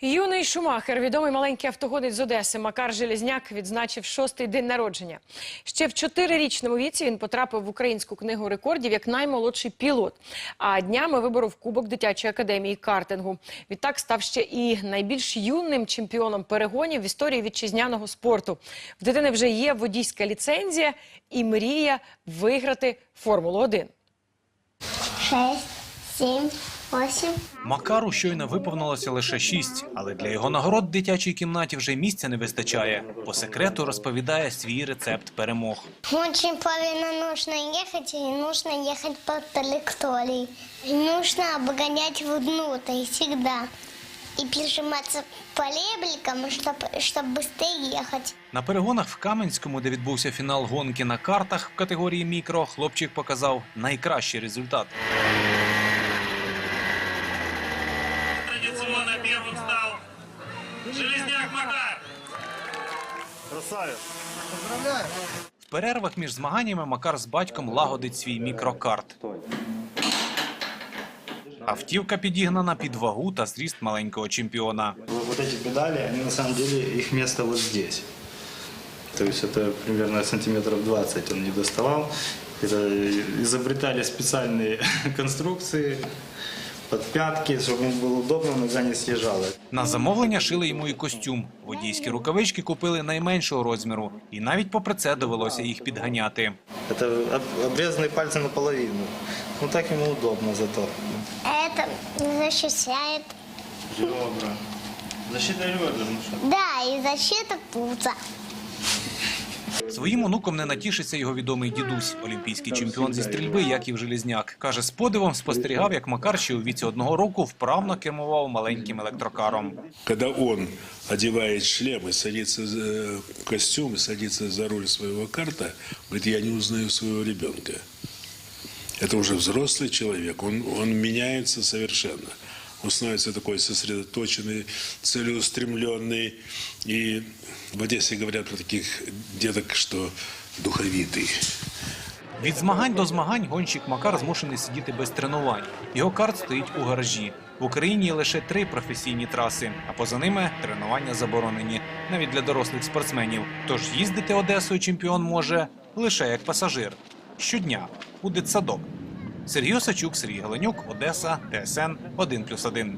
Юний Шумахер, відомий маленький автогонець з Одеси, Макар Железняк відзначив шостий день народження. Ще в чотирирічному віці він потрапив в українську книгу рекордів як наймолодший пілот. А днями виборов Кубок дитячої академії картингу. Відтак став ще і найбільш юним чемпіоном перегонів в історії вітчизняного спорту. В дитини вже є водійська ліцензія і мрія виграти Формулу 1 шесть, семь, восемь. Макару щойно виповнилося лише шість, але для його нагород в дитячій кімнаті вже місця не вистачає. По секрету розповідає свій рецепт перемог. Очень правильно нужно ехать, и нужно ехать по траектории. И нужно обгонять внутрь всегда. И прижиматься по лебелькам, чтобы, чтобы быстрее ехать. На перегонах в Каменському, де відбувся фінал гонки на картах в категорії мікро, хлопчик показав найкращий результат. Железняк Макар. В перервах між змаганнями Макар з батьком лагодить свій мікрокарт. Автівка підігнана під вагу та зріст маленького чемпіона. Вот эти педали, они на самом деле, их место вот здесь. То есть это примерно сантиметров 20 он не доставал. Это изобретали специальные конструкции под пятки, чтобы ему было удобно, нога не съезжала. На замовлення шили йому і костюм. Водійські рукавички купили найменшого розміру, і навіть попри це довелося їх підганяти. Это об- обрезанные пальцы наполовину. Ну так ему удобно зато. Это защищает, Ребра. Защита ребер, ну что? да, и защита пуза. Своїм онуком не натішиться його відомий дідусь, олімпійський чемпіон зі стрільби Яків Железняк. Каже, з подивом спостерігав, як Макар ще у віці одного року вправно кермував маленьким електрокаром. Когда он одевает шлем и садится за- в костюм, и садится за руль своего карта, говорит, я не узнаю своего ребенка. Это уже взрослый человек, он, он меняется совершенно Он становится такой сосредоточенный, целеустремленный. И в Одессе говорят про таких деток, что духовитый. Від змагань до змагань гонщик Макар змушений сидіти без тренувань. Його карт стоїть у гаражі. В Україні є лише три професійні траси, а поза ними тренування заборонені навіть для дорослих спортсменів. Тож їздити Одесою чемпіон може лише як пасажир щодня у дитсадок. Сергій Осачук, Сергій Галенюк, Одеса, ТСН 1+,1.